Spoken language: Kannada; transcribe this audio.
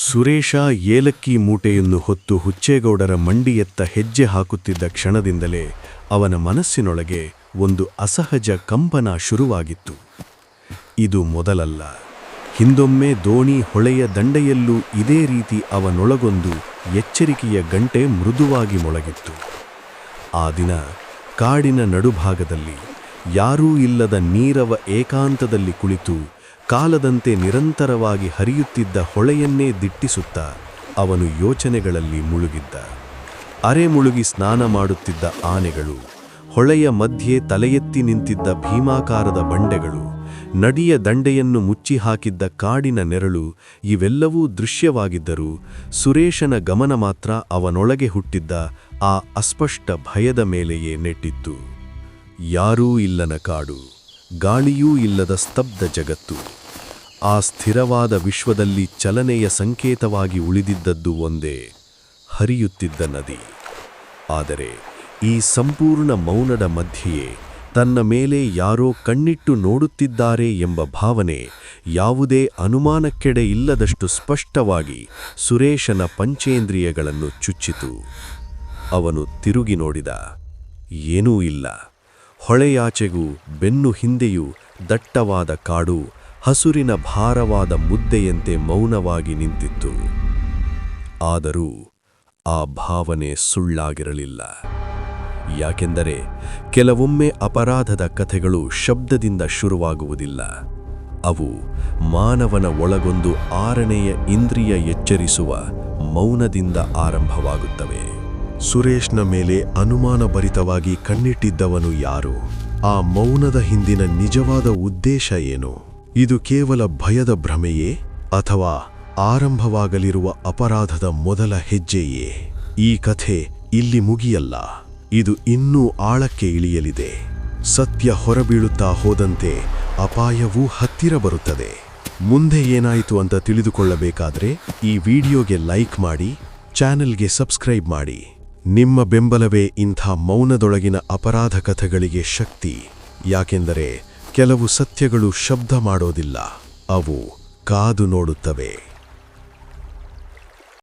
ಸುರೇಶ ಏಲಕ್ಕಿ ಮೂಟೆಯನ್ನು ಹೊತ್ತು ಹುಚ್ಚೇಗೌಡರ ಮಂಡಿಯತ್ತ ಹೆಜ್ಜೆ ಹಾಕುತ್ತಿದ್ದ ಕ್ಷಣದಿಂದಲೇ ಅವನ ಮನಸ್ಸಿನೊಳಗೆ ಒಂದು ಅಸಹಜ ಕಂಪನ ಶುರುವಾಗಿತ್ತು. ಇದು ಮೊದಲಲ್ಲ. ಹಿಂದೊಮ್ಮೆ ದೋಣಿ ಹೊಳೆಯ ದಂಡೆಯಲ್ಲೂ ಇದೇ ರೀತಿ ಅವನೊಳಗೊಂದು ಎಚ್ಚರಿಕೆಯ ಗಂಟೆ ಮೃದುವಾಗಿ ಮೊಳಗಿತ್ತು. ಆ ದಿನ ಕಾಡಿನ ನಡುಭಾಗದಲ್ಲಿ ಯಾರೂ ಇಲ್ಲದ ನೀರವ ಏಕಾಂತದಲ್ಲಿ ಕುಳಿತು ಕಾಲದಂತೆ ನಿರಂತರವಾಗಿ ಹರಿಯುತ್ತಿದ್ದ ಹೊಳೆಯನ್ನೇ ದಿಟ್ಟಿಸುತ್ತ ಅವನು ಯೋಚನೆಗಳಲ್ಲಿ ಮುಳುಗಿದ್ದ. ಅರೆ ಮುಳುಗಿ ಸ್ನಾನ ಮಾಡುತ್ತಿದ್ದ ಆನೆಗಳು, ಹೊಳೆಯ ಮಧ್ಯೆ ತಲೆಯೆತ್ತಿ ನಿಂತಿದ್ದ ಭೀಮಾಕಾರದ ಬಂಡೆಗಳು ನಡಿಯ ದಂಡೆಯನ್ನು ಮುಚ್ಚಿ ಹಾಕಿದ್ದ ಕಾಡಿನ ನೆರಳು ಇವೆಲ್ಲವೂ ದೃಶ್ಯವಾಗಿದ್ದರೂ ಸುರೇಶನ ಗಮನ ಮಾತ್ರ ಅವನೊಳಗೆ ಹುಟ್ಟಿದ್ದ ಆ ಅಸ್ಪಷ್ಟ ಭಯದ ಮೇಲೆಯೇ ನೆಟ್ಟಿತ್ತು. ಯಾರೂ ಇಲ್ಲನ ಕಾಡು, ಗಾಳಿಯೂ ಇಲ್ಲದ ಸ್ತಬ್ಧ ಜಗತ್ತು. ಆ ಸ್ಥಿರವಾದ ವಿಶ್ವದಲ್ಲಿ ಚಲನೆಯ ಸಂಕೇತವಾಗಿ ಉಳಿದಿದ್ದದ್ದು ಒಂದೇ, ಹರಿಯುತ್ತಿದ್ದ ನದಿ. ಆದರೆ ಈ ಸಂಪೂರ್ಣ ಮೌನದ ಮಧ್ಯೆಯೇ ತನ್ನ ಮೇಲೆ ಯಾರೋ ಕಣ್ಣಿಟ್ಟು ನೋಡುತ್ತಿದ್ದಾರೆ ಎಂಬ ಭಾವನೆ ಯಾವುದೇ ಅನುಮಾನಕ್ಕೆಡೆ ಇಲ್ಲದಷ್ಟು ಸ್ಪಷ್ಟವಾಗಿ ಸುರೇಶನ ಪಂಚೇಂದ್ರಿಯಗಳನ್ನು ಚುಚ್ಚಿತು. ಅವನು ತಿರುಗಿ ನೋಡಿದ, ಏನೂ ಇಲ್ಲ. ಹೊಳೆಯಾಚೆಗೂ ಬೆನ್ನು ಹಿಂದೆಯೂ ದಟ್ಟವಾದ ಕಾಡು ಹಸುರಿನ ಭಾರವಾದ ಮುದ್ದೆಯಂತೆ ಮೌನವಾಗಿ ನಿಂತಿತ್ತು. ಆದರೂ ಆ ಭಾವನೆ ಸುಳ್ಳಾಗಿರಲಿಲ್ಲ. ಯಾಕೆಂದರೆ ಕೆಲವೊಮ್ಮೆ ಅಪರಾಧದ ಕಥೆಗಳು ಶಬ್ದದಿಂದ ಶುರುವಾಗುವುದಿಲ್ಲ. ಅವು ಮಾನವನ ಒಳಗೊಂದು ಆರನೆಯ ಇಂದ್ರಿಯ ಎಚ್ಚರಿಸುವ ಮೌನದಿಂದ ಆರಂಭವಾಗುತ್ತವೆ. ಸುರೇಶ್ನ ಮೇಲೆ ಅನುಮಾನಭರಿತವಾಗಿ ಕಣ್ಣಿಟ್ಟಿದ್ದವನು ಯಾರು? ಆ ಮೌನದ ಹಿಂದಿನ ನಿಜವಾದ ಉದ್ದೇಶ ಏನು? ಇದು ಕೇವಲ ಭಯದ ಭ್ರಮೆಯೇ ಅಥವಾ ಆರಂಭವಾಗಲಿರುವ ಅಪರಾಧದ ಮೊದಲ ಹೆಜ್ಜೆಯೇ? ಈ ಕಥೆ ಇಲ್ಲಿ ಮುಗಿಯಲ್ಲ. ಇದು ಇನ್ನೂ ಆಳಕ್ಕೆ ಇಳಿಯಲಿದೆ. ಸತ್ಯ ಹೊರಬೀಳುತ್ತಾ ಹೋದಂತೆ ಅಪಾಯವೂ ಹತ್ತಿರ ಬರುತ್ತದೆ. ಮುಂದೆ ಏನಾಯಿತು ಅಂತ ತಿಳಿದುಕೊಳ್ಳಬೇಕಾದ್ರೆ ಈ ವಿಡಿಯೋಗೆ ಲೈಕ್ ಮಾಡಿ, ಚಾನೆಲ್ಗೆ ಸಬ್ಸ್ಕ್ರೈಬ್ ಮಾಡಿ. ನಿಮ್ಮ ಬೆಂಬಲವೇ ಇಂಥ ಮೌನದೊಳಗಿನ ಅಪರಾಧ ಕಥೆಗಳಿಗೆ ಶಕ್ತಿ. ಯಾಕೆಂದರೆ ಕೆಲವು ಸತ್ಯಗಳು ಶಬ್ದ ಮಾಡೋದಿಲ್ಲ ಅವು ಕಾದು ನೋಡುತ್ತವೆ.